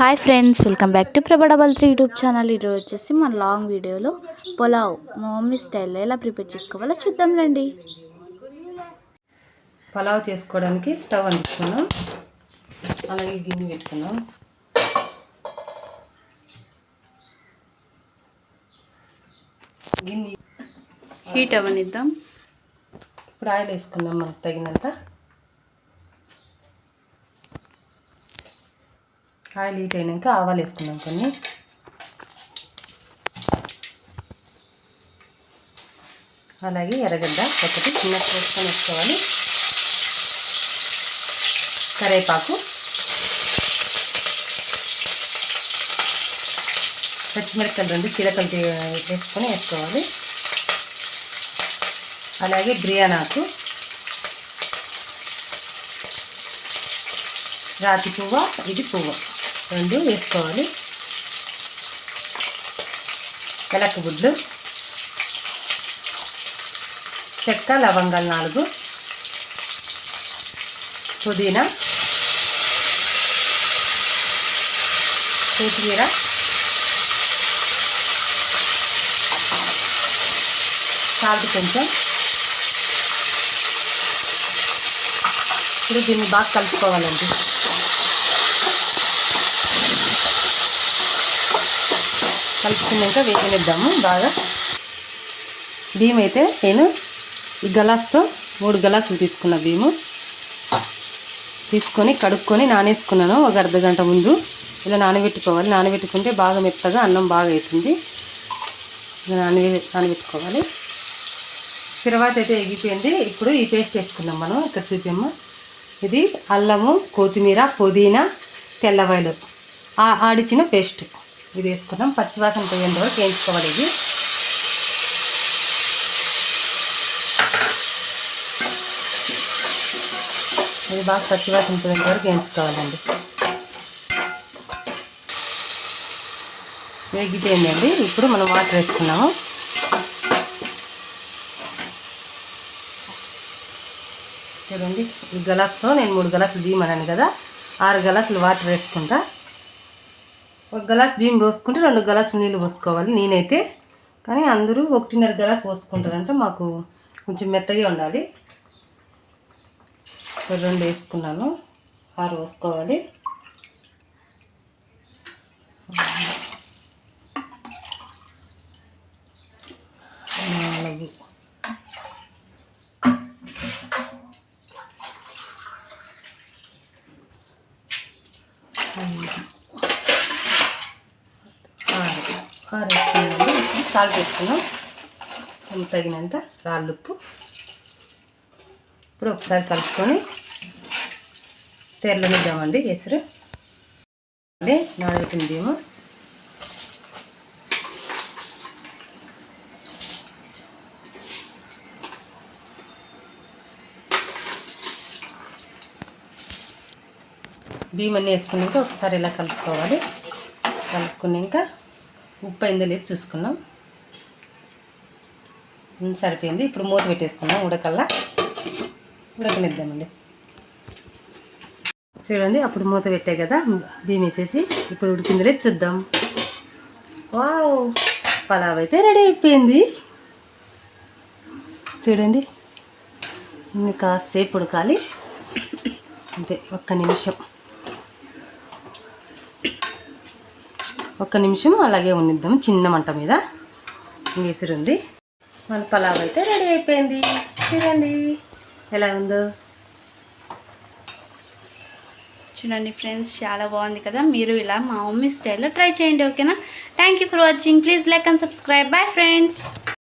Hi friends welcome back to Prabha double three YouTube channel. ఈరోజు వచ్చేసి మన long వీడియోలో పులావ్ మా మమ్మీ స్టైల్లో ఎలా ప్రిపేర్ చేసుకోవాలో చూద్దాం రండి. పలావ్ చేసుకోవడానికి స్టవ్ అంటించుకున్నాం అలాగే గిన్నె పెట్టుకున్నాం. గిన్నె హీట్ అవనిద్దాం ఇప్పుడు ఆయిల్ వేసుకుందాం మనకు తగినంత. ఆయిల్ హీట్ అయినాక ఆవాలు వేసుకున్నాం కొన్ని. అలాగే ఎర్రగడ్డ ఒకటి చిన్న కోసుకొని వేసుకోవాలి. కరేపాకు పచ్చిమిరపకాయలు రెండు చీలకలు వేసుకొని వేసుకోవాలి. అలాగే బిర్యానాకు రాతి పువ్వ ఇది పువ్వు. రెండు వేసుకోవాలి. ఎలక గుడ్లు చెక్క లవంగాలు నాలుగు పుదీనా కొత్తిమీర సాల్ట్ కొంచెం. ఇప్పుడు దీన్ని బాగా కలుపుకోవాలండి. కలుపుకున్నాక వేగనిద్దాము. బాగా బియ్యం అయితే నేను ఈ గలాస్తో మూడు గలాసులు తీసుకున్న బియ్యము తీసుకొని కడుక్కొని నానేసుకున్నాను. ఒక అర్ధ గంట ముందు ఇలా నానబెట్టుకోవాలి. నానబెట్టుకుంటే బాగా మెత్తగా అన్నం బాగా అవుతుంది ఇలా నానబె నానబెట్టుకోవాలి. తర్వాత అయితే ఎగిపోయింది ఇప్పుడు ఈ పేస్ట్ వేసుకున్నాం మనం. ఇక్కడ చూపాము. ఇది అల్లము కొత్తిమీర పుదీనా తెల్లవాయలు ఆ- ఆడిచ్చిన పేస్ట్. ఇది వేసుకున్నాం. పచ్చివాసన పోయేంత వరకు వేయించుకోవాలి ఇది. ఇది బాగా పచ్చివాసన పోయేంత వరకు వేయించుకోవాలండి. వేగిపోయిందండి. ఇప్పుడు మనం వాటర్ వేసుకున్నాము. చూడండి ఈ గలాస్తో నేను మూడు గ్లాసులు బియ్యం కదా. ఆరు గలాసులు వాటర్ వేసుకుంటా. ఒక గ్లాస్ బియ్యం పోసుకుంటే రెండు గ్లాసులు నీళ్ళు పోసుకోవాలి నేనైతే. కానీ అందరూ ఒకటిన్నర గ్లాస్ పోసుకుంటారంటే మాకు కొంచెం మెత్తగా ఉండాలి. రెండు వేసుకున్నాను ఆరు పోసుకోవాలి. నాలుగు. ఆరు ఆరు వేసుకున్నాము ఇప్పుడు సాల్ట్ వేసుకున్నాం. తగినంత రాళ్ళు ఉప్పు. ఇప్పుడు ఒకసారి కలుపుకొని తెల్లనిద్దామండి ఎసురు అంటే నానబెట్టిన బియ్యము. బియ్యం అన్నీ వేసుకున్నాక ఒకసారి ఇలా కలుపుకోవాలి? కలుపుకున్నాక ఉప్పు అయిందో లేదు చూసుకున్నాం. సరిపోయింది. ఇప్పుడు మూత పెట్టేసుకున్నాం ఉడకల్లా. ఉడకనిద్దామండి. చూడండి అప్పుడు మూత పెట్టే కదా బియ్యం వేసేసి ఇప్పుడు ఉడికిందో లేదు చూద్దాం. వావ్! పలావ్ అయితే రెడీ అయిపోయింది. చూడండి ఇంకా కాసేపు ఉడకాలి. అంతే ఒక్క నిమిషం. ఒక్క నిమిషం అలాగే ఉండిద్దాం చిన్న మంట మీద. ఉంది మన పలావ్ అయితే రెడీ అయిపోయింది. చూడండి ఎలా ఉందో. చూడండి ఫ్రెండ్స్ చాలా బాగుంది కదా. మీరు ఇలా మా మమ్మీ స్టైల్లో ట్రై చేయండి ఓకేనా? Thank you for watching please like and subscribe bye friends